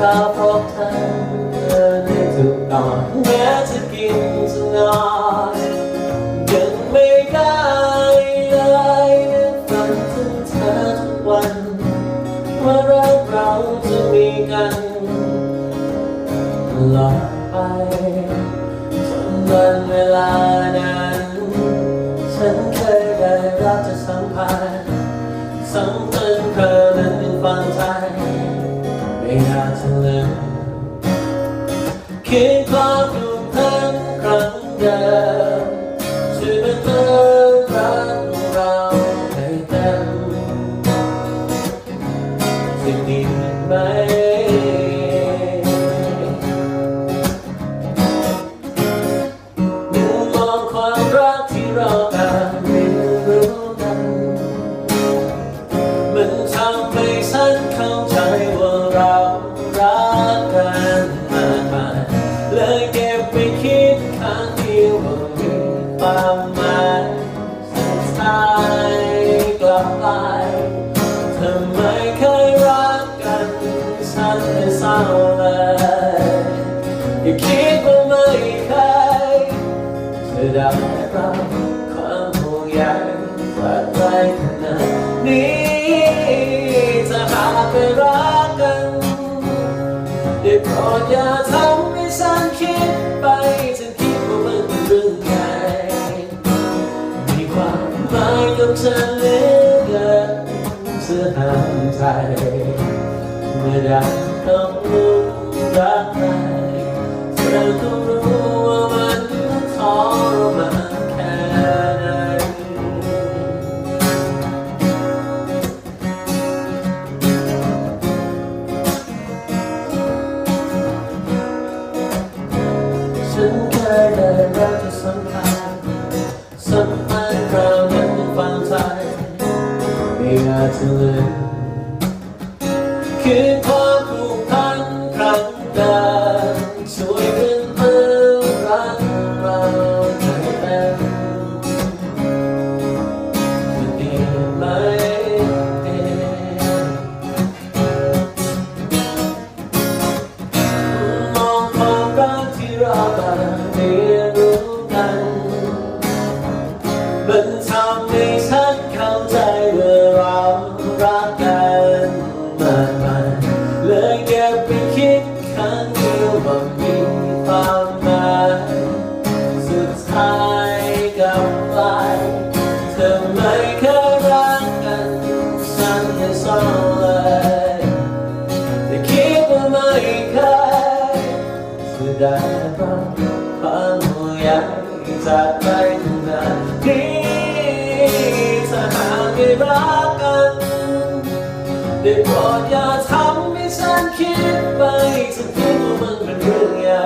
ข้าพบเธอในทุกตอนแม้จะกินจะนอนยังไม่ได้เลยฝันถึงเธอทุกวันว่ารักเราจะมีกันตลอดไปจนวันเวลานั้น ฉันเคยได้รับจะสัมผัสสัมพัน คิดความผูกพันครั้งเดิม อได้รับความห่วงใยจากใครขนาดนี้จะหากไปรักกันได้โปรดอย่าทำให้ฉันคิดไปฉันคิดว่ามันเป็นเรื่องใหญ่มีความหมายกับฉันเหลือเกินเสื้อหามใจเมื่อได้ต้องรู้รักใครเธอต้องรู้ คือความผูกพันครั้งเดิมช่วยกันเพื่อรักเราให้เป็นจะดีไหมมองความรักที่เราต่างเรียนรู้กันมันทำให้ ไม่เคยแสดงความห่วงใยจากใครทั้งนั้นที่ถ้าหากได้รักกันได้โปรดอย่าทำให้ฉันคิดไปฉันคิดว่ามันเป็นเรื่องใหญ่